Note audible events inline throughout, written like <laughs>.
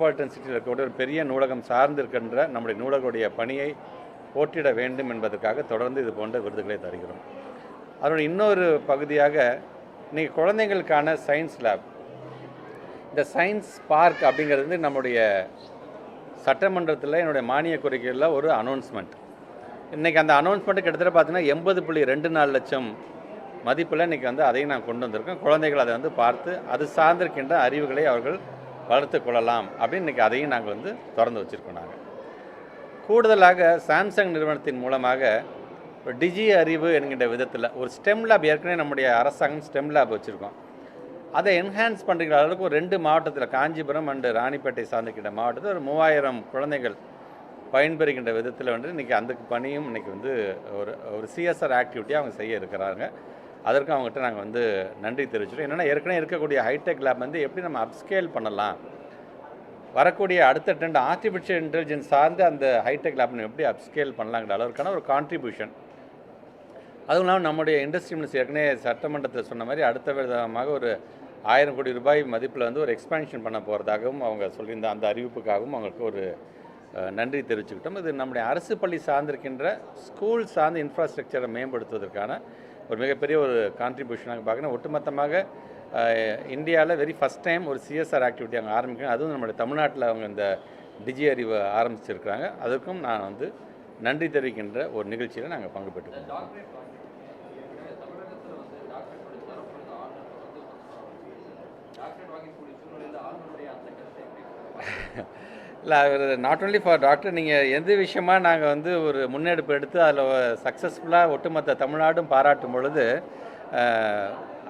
Metropolitan சிட்டியில் இருக்கக்கூடிய ஒரு பெரிய நூலகம் சார்ந்து இருக்கின்ற நம்முடைய நூலகருடைய பணியை போட்டிட வேண்டும் என்பதற்காக தொடர்ந்து இது போன்ற விருதுகளை தருகிறோம். அதோட இன்னொரு பகுதியாக இன்றைக்கி குழந்தைங்களுக்கான சயின்ஸ் லேப் இந்த சயின்ஸ் பார்க் அப்படிங்கிறது வந்து நம்முடைய சட்டமன்றத்தில் என்னுடைய மானிய கோரிக்கையில் ஒரு அனௌன்ஸ்மெண்ட் இன்றைக்கி அந்த அனௌன்ஸ்மெண்ட்டு கிட்டத்தட்ட பார்த்தீங்கன்னா எண்பது புள்ளி ரெண்டு நாலு லட்சம் மதிப்பில் இன்றைக்கி வந்து அதையும் நான் கொண்டு வந்திருக்கேன் குழந்தைகள் அதை வந்து பார்த்து அது சார்ந்திருக்கின்ற அறிவுகளை அவர்கள் வளர்த்து கொள்ளலாம் அப்படின்னு இன்றைக்கி அதையும் நாங்கள் வந்து திறந்து வச்சுருக்கோம் நாங்கள் கூடுதலாக சாம்சங் நிறுவனத்தின் மூலமாக ஒரு டிஜி அறிவு என்கின்ற விதத்தில் ஒரு ஸ்டெம் லேப் ஏற்கனவே நம்முடைய அரசாங்கம் ஸ்டெம் லேப் வச்சுருக்கோம். அதை என்ஹான்ஸ் பண்ணுற அளவுக்கு ஒரு ரெண்டு மாவட்டத்தில் காஞ்சிபுரம் அண்டு ராணிப்பேட்டை சார்ந்திருக்கின்ற மாவட்டத்தில் ஒரு மூவாயிரம் குழந்தைகள் பயன்பெறுகின்ற விதத்தில் வந்து இன்றைக்கி அந்த பணியும் இன்றைக்கி வந்து ஒரு ஒரு சிஎஸ்ஆர் ஆக்டிவிட்டியாக அவங்க செய்ய இருக்கிறாங்க. அதற்கும் அவங்ககிட்ட நாங்கள் வந்து நன்றி தெரிவிச்சிட்டோம் என்னென்னா ஏற்கனவே இருக்கக்கூடிய ஹைடெக் லேப் வந்து எப்படி நம்ம அப்ஸ்கேல் பண்ணலாம்? வரக்கூடிய அடுத்த ட்ரெண்ட் ஆர்டிஃபிஷியல் இன்டெலிஜென்ஸ் சார்ந்து அந்த ஹைடெக் லேப் எப்படி அப்ஸ்கேல் பண்ணலாங்கிற அளவுக்கான ஒரு கான்ட்ரிபியூஷன் அதுவும் இல்லாமல் நம்முடைய இண்டஸ்ட்ரி மினிஸ்டர் ஏற்கனவே சட்டமன்றத்தில் சொன்ன மாதிரி அடுத்த விதமாக ஒரு ஆயிரம் கோடி ரூபாய் மதிப்பில் வந்து ஒரு எக்ஸ்பேன்ஷன் பண்ண போகிறதாகவும் அவங்க சொல்லியிருந்த அந்த அறிவிப்புக்காகவும் அவங்களுக்கு ஒரு நன்றி தெரிவிச்சுக்கிட்டோம். இது நம்முடைய அரசு பள்ளி சார்ந்திருக்கின்ற ஸ்கூல் சார்ந்த இன்ஃப்ராஸ்ட்ரக்சரை மேம்படுத்துவதற்கான ஒரு மிகப்பெரிய ஒரு கான்ட்ரிபியூஷனாக பார்க்கணும். ஒட்டுமொத்தமாக இந்தியாவில் வெரி ஃபஸ்ட் டைம் ஒரு சிஎஸ்ஆர் ஆக்டிவிட்டி அங்கே ஆரம்பிக்கணும். அதுவும் நம்மளுடைய தமிழ்நாட்டில் அவங்க இந்த டிஜி அறிவு ஆரம்பிச்சிருக்கிறாங்க. அதுக்கும் நான் வந்து நன்றி தெரிவிக்கின்ற ஒரு நிகழ்ச்சியில் நாங்கள் பங்கு பெற்றுக்கோம் <laughs> இல்லை அவர் நாட் ஓன்லி ஃபார் டாக்டர் நீங்கள் எந்த விஷயமா நாங்கள் வந்து ஒரு முன்னெடுப்பு எடுத்து அதில் சக்ஸஸ்ஃபுல்லாக ஒட்டுமொத்த தமிழ்நாடும் பாராட்டும் பொழுது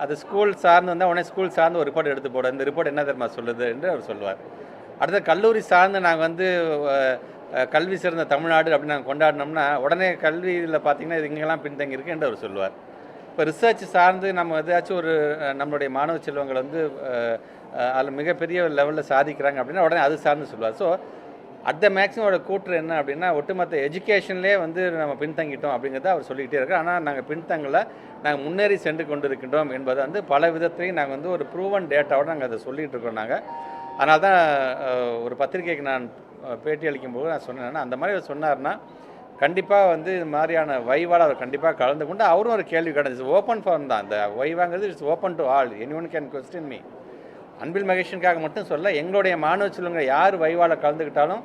அது ஸ்கூல் சார்ந்து வந்தால் உடனே ஸ்கூல் சார்ந்து ஒரு ரிப்போர்ட் எடுத்து போட. இந்த ரிப்போர்ட் என்ன தெரியுமா சொல்லுது என்று அவர் சொல்லுவார். அடுத்த கல்லூரி சார்ந்து நாங்கள் வந்து கல்வி சிறந்த தமிழ்நாடு அப்படின்னு நாங்கள் கொண்டாடினோம்னா உடனே கல்வியில் பார்த்தீங்கன்னா இது இங்கெல்லாம் பின்தங்கி இருக்கு என்று அவர் சொல்லுவார். இப்போ ரிசர்ச் சார்ந்து நம்ம எதாச்சும் ஒரு நம்மளுடைய மாணவ செல்வங்கள் வந்து அதில் மிகப்பெரிய லெவலில் சாதிக்கிறாங்க அப்படின்னா உடனே அது சார்ந்து சொல்லுவார். ஸோ அட் த மேக்ஸிமோட கூற்று என்ன அப்படின்னா ஒட்டுமொத்த எஜுகேஷன்லேயே வந்து நம்ம பின்தங்கிட்டோம் அப்படிங்கிறத அவர் சொல்லிக்கிட்டே இருக்கார். ஆனால் நாங்கள் பின்தங்கலை நாங்கள் முன்னேறி சென்று கொண்டிருக்கின்றோம் என்பதை வந்து பல விதத்திலையும் நாங்கள் வந்து ஒரு ப்ரூவன் டேட்டாவோட நாங்கள் அதை சொல்லிகிட்டு இருக்கோம் நாங்கள் அதனால தான் ஒரு பத்திரிகைக்கு நான் பேட்டி அளிக்கும்போது நான் சொன்னேன்னா அந்த மாதிரி அவர் சொன்னார்னா கண்டிப்பாக வந்து இது மாதிரியான வைவால் அவர் கண்டிப்பாக கலந்து கொண்டு அவரும் ஒரு கேள்வி கிடைச்சிச்சு ஓப்பன் ஃபார்ம் தான். அந்த வைவாங்கிறது it's open to all anyone can question me Anbil மகேஷனுக்காக மட்டும் சொல்ல எங்களுடைய மாணவ செல்வங்க யார் வைவால கலந்துக்கிட்டாலும்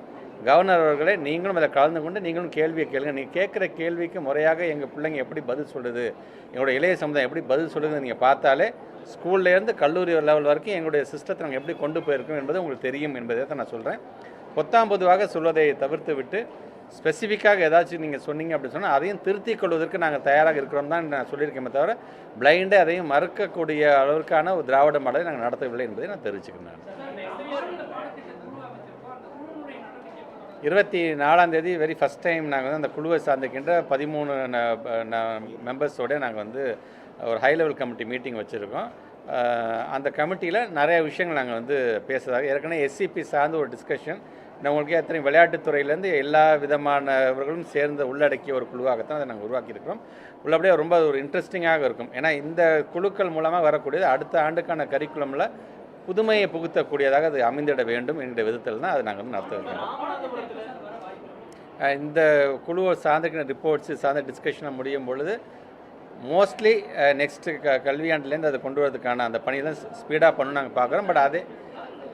கவர்னர் அவர்களே நீங்களும் அதில் கலந்து கொண்டு நீங்களும் கேள்வியை கேளுங்க. நீங்கள் கேட்குற கேள்விக்கு முறையாக எங்கள் பிள்ளைங்க எப்படி பதில் சொல்லுது எங்களுடைய இளைய சமுதாயம் எப்படி பதில் சொல்லுதுன்னு நீங்கள் பார்த்தாலே ஸ்கூல்லேருந்து கல்லூரி லெவல் வரைக்கும் எங்களுடைய சிஸ்டத்தை நாங்கள் எப்படி கொண்டு போயிருக்கோம் என்பது உங்களுக்கு தெரியும் என்பதை தான் நான் சொல்கிறேன் பொத்தாம் பொதுவாக சொல்வதை தவிர்த்து விட்டு ஸ்பெசிஃபிக்காக ஏதாச்சும் நீங்கள் சொன்னீங்க அப்படின்னு சொன்னால் அதையும் திருத்திக் கொள்வதற்கு நாங்கள் தயாராக இருக்கிறோம் தான் நான் சொல்லியிருக்கேன் தவிர பிளைண்டே அதையும் மறுக்கக்கூடிய அளவிற்கான ஒரு திராவிட மாடலை நாங்கள் நடத்தவில்லை என்பதை நான் தெரிவிச்சுக்கிறேன் இருபத்தி நாலாம் தேதி வெரி ஃபஸ்ட் டைம் நாங்கள் வந்து அந்த குழுவை சார்ந்திருக்கின்ற பதிமூணு மெம்பர்ஸோட நாங்கள் வந்து ஒரு ஹை லெவல் கமிட்டி மீட்டிங் வச்சுருக்கோம். அந்த கமிட்டியில் நிறைய விஷயங்கள் நாங்கள் வந்து பேசுகிறதாக ஏற்கனவே எஸ்சிபி சார்ந்த ஒரு டிஸ்கஷன் நம்மளுக்கு எத்தனை விளையாட்டுத்துறையிலேருந்து எல்லா விதமானவர்களும் சேர்ந்து உள்ளடக்கிய ஒரு குழுவாகத்தான் அதை நாங்கள் உருவாக்கியிருக்கிறோம். உள்ளபடியே ரொம்ப ஒரு இன்ட்ரெஸ்டிங்காக இருக்கும். ஏன்னா இந்த குழுக்கள் மூலமாக வரக்கூடியது அடுத்த ஆண்டுக்கான கரிக்குலமில் புதுமையை புகுத்தக்கூடியதாக அது அமைந்திட வேண்டும் என்கிற விதத்தில் தான் அதை நாங்கள் வந்து நடத்த இந்த குழுவை சார்ந்திருக்கிற ரிப்போர்ட்ஸு சார்ந்த டிஸ்கஷனை முடியும் பொழுது மோஸ்ட்லி நெக்ஸ்ட்டு க கல்வியாண்டுலேருந்து அதை கொண்டு வரதுக்கான அந்த பணியெல்லாம் ஸ்பீடாக பண்ணணும் நாங்கள் பார்க்குறோம். பட் அதே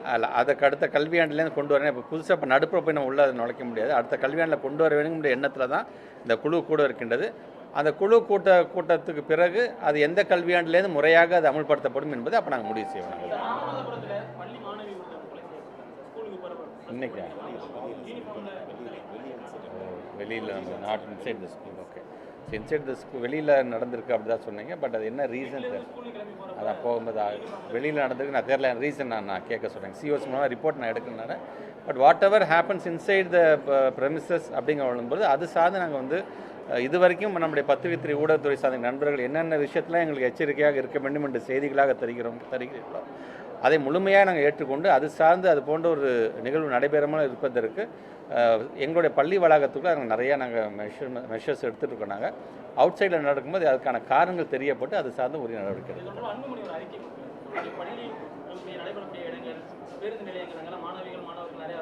அல்ல அதுக்கு அடுத்த கல்வியாண்டுலேருந்து கொண்டு வரேன் இப்போ புதுசாக இப்போ நடுப்புற போய் நம்ம உள்ள அதை நுழைக்க முடியாது அடுத்த கல்வியாண்டில் கொண்டு வர வேணுங்கிற எண்ணத்தில் தான் இந்த குழு கூட இருக்கின்றது அந்த குழு கூட்ட கூட்டத்துக்கு பிறகு அது எந்த கல்வியாண்டுலேருந்து முறையாக அது அமல்படுத்தப்படும் என்பதை அப்போ நாங்கள் முடிவு செய்வோம் இன்னைக்கா வெளியில் நம்ம not inside the school okay inside the school வெளியில் நடந்திருக்கு அப்படி தான் சொன்னீங்க. பட் அது என்ன ரீசன் அதான் போகும்போது வெளியில் நடந்திருக்கு. நான் தெரியல ரீசன் நான் நான் கேட்க சொல்கிறேன் சிஓஸ் மூலமாக ரிப்போர்ட் நான் எடுக்கணும்னால but whatever happens inside the premises அப்படிங்கிற வரும்போது அது சார்ந்து நாங்கள் வந்து இது வரைக்கும் நம்முடைய பத்திரிகை ஊடகத்துறை சார்ந்த நண்பர்கள் என்னென்ன விஷயத்தில் எங்களுக்கு எச்சரிக்கையாக இருக்க வேண்டும் என்று செய்திகளாக தருகிறோம் தருகிறீர்களோ அதை முழுமையாக நாங்கள் ஏற்றுக்கொண்டு அது சார்ந்து அது போன்ற ஒரு நிகழ்வு நடைபெறாமல் இருப்பதற்கு எங்களுடைய பள்ளி வளாகத்துக்குள்ள நாங்கள் நிறையா நாங்கள் மெஷர் மெஷர்ஸ் எடுத்துகிட்டு இருக்கோம் நாங்கள் அவுட் சைடில் நடக்கும்போது அதுக்கான காரணங்கள் தெரியப்பட்டு அது சார்ந்து உரிய நடவடிக்கை எடுக்கும். இதுக்கப்புறம் அன்புமணி ஒரு அறிக்கை கொடுத்தாரு. பள்ளி கல்வி நடைபெறக்கூடிய இடங்கள் பேருந்து நிலையங்கள் அங்கெல்லாம் மாணவிகள் மாணவர்கள் நிறைய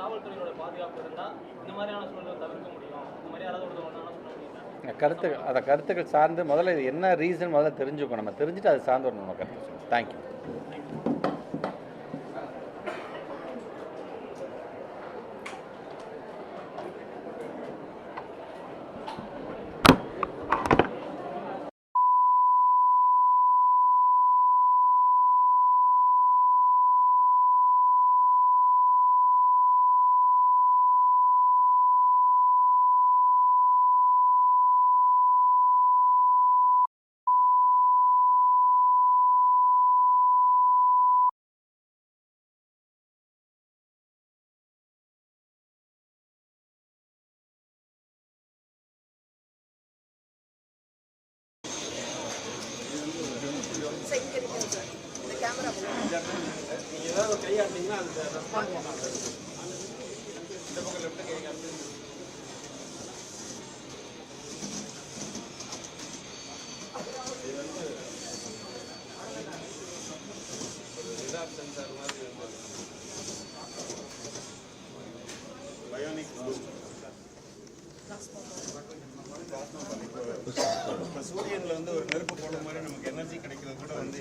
காவல்துறையோட பாதுகாப்பு இருந்தால் இந்த மாதிரியான சூழலை தவிர்க்க முடியும் இந்த மாதிரி யாராவது ஒருத்தர் ஒன்றா சொல்ல முடியுமா கருத்து அதை கருத்துக்கள் சார்ந்து நீங்கள் இது கையாட்டிங்கன்னா அந்த முதல்ல தெரிஞ்சுக்கணும் ஒரு நம்ம கருத்து பயோனிக் தேங்க்யூ இப்போ சூரியன்ல வந்து ஒரு நெருப்பு போடும் மாதிரி நமக்கு எனர்ஜி கிடைக்கிறது கூட வந்து